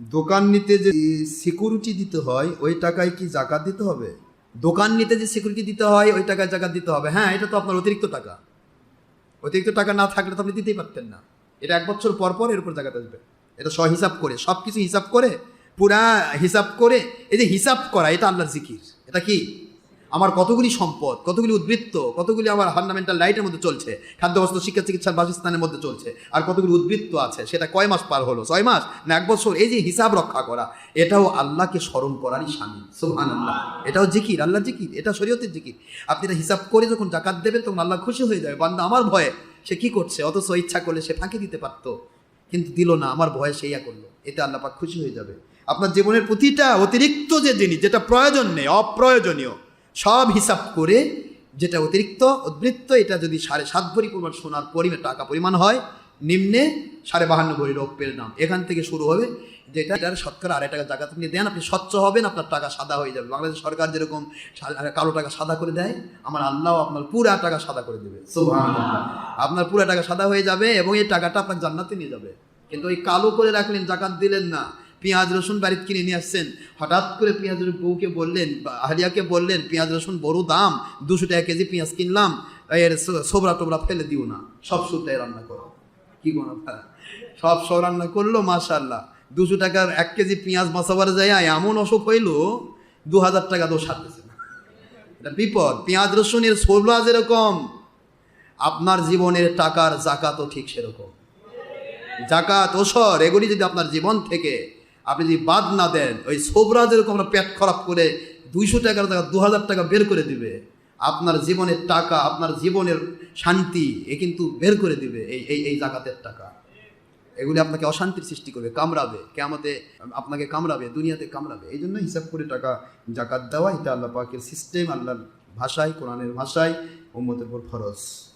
দোকান নিতে যে সিকিউরিটি দিতে হয়, ওই টাকায় কি জাকাত দিতে হবে? দোকান নিতে যে সিকিউরিটি দিতে হয়, ওই টাকায় জাকাত দিতে হবে। হ্যাঁ এটা তো আপনার অতিরিক্ত টাকা। অতিরিক্ত টাকা না থাকলে তো আপনি দিতেই পারতেন না। এটা এক বছর পর পর এর উপর জাকাত আসবে। এটা সহ হিসাব করে সব কিছু হিসাব করে, পুরা হিসাব করে, এই যে হিসাব করা, এটা আল্লাহর জিকির। এটা কি? আমার কতগুলি সম্পদ, কতগুলি উদ্বৃত্ত, কতগুলি আমার ফান্ডামেন্টাল রাইটের মধ্যে চলছে খাদ্য বস্ত্র শিক্ষা, চিকিৎসার বাসস্থানের মধ্যে চলছে, আর কতগুলি উদ্বৃত্ত আছে, সেটা কয় মাস পার হলো? ছয় মাস? না এক বছর? এই যে হিসাব রক্ষা করা, এটাও আল্লাহকে স্মরণ করারই স্বামী সুবহান আল্লাহ এটাও জিকির আল্লাহ জিকির, এটা শরীয়তের জিকির। আপনি এটা হিসাব করে যখন জাকাত দেবেন, তখন আল্লাহ খুশি হয়ে যাবে, বান্দা আমার ভয়ে সে কি করছে? অথচ ইচ্ছা করলে সে ফাঁকি দিতে পারতো, কিন্তু দিল না, আমার ভয়ে সেইয়া করল, এতে আল্লাহ পাক খুশি হয়ে যাবে। আপনার জীবনের প্রতিটা অতিরিক্ত যে জিনিস, যেটা প্রয়োজন নেই, অপ্রয়োজনীয় সব হিসাব করে যেটা অতিরিক্ত, উদ্বৃত্ত, এটা যদি সাড়ে সাত ভরি পরিমাণ সোনার পরিমাণ, টাকা পরিমাণ হয়, নিম্নে সাড়ে বাহান্ন ভরি রৌপ্যের দাম এখান থেকে শুরু হবে যেটা এটার শতকরা আড়াই টাকা জায়গা আপনি দেন, আপনি স্বচ্ছ হবেন, আপনার টাকা সাদা হয়ে যাবে। বাংলাদেশ সরকার যেরকম কালো টাকা সাদা করে দেয়, আমার আল্লাহ আপনার পুরা টাকা সাদা করে দেবে। আপনার পুরা টাকা সাদা হয়ে যাবে এবং এই টাকাটা আপনার জান্নাতে নিয়ে যাবে। কিন্তু ওই কালো করে রাখলেন, জাকাত দিলেন না। পেঁয়াজ, রসুন বাড়িতে কিনে নিয়ে আসছেন। হঠাৎ করে পেঁয়াজ বউকে বললেন আহলিয়াকে বললেন, পেঁয়াজ, রসুন বড় দাম, দুশো টাকা কেজি পেঁয়াজ কিনলাম, এর সোবরা টোবরা ফেলে দিও না, সব সুতায় রান্না করো। কি কোনো সব সব রান্না করল মাশাল্লাহ দুশো টাকার এক কেজি পেঁয়াজ বাঁচাবার যায়, এমন অসুখ হইল, দু হাজার টাকা দোষ সারতেছে না। এটা বিপদ। পেঁয়াজ রসুনের সোবরা যেরকম, আপনার জীবনের টাকার জাকাতও ঠিক সেরকম। জাকাত, ওসর, এগুলি যদি আপনার জীবন থেকে আপনি যদি বাদ না দেন, ওই সোবরা যেরকম পেট খারাপ করে দুইশো টাকার টাকা দু হাজার টাকা বের করে দিবে। আপনার জীবনের টাকা, আপনার জীবনের শান্তি, এ কিন্তু বের করে দিবে এই এই এই জাকাতের টাকা। এগুলি আপনাকে অশান্তির সৃষ্টি করবে, কামড়াবে কেমতে আপনাকে কামড়াবে, দুনিয়াতে কামড়াবে। এই জন্য হিসাব করে টাকা জাকাত দেওয়া, এটা আল্লাহ পাকের সিস্টেম আল্লাহর ভাষায়, কোরআনের ভাষায়, উম্মতের উপর ফরজ।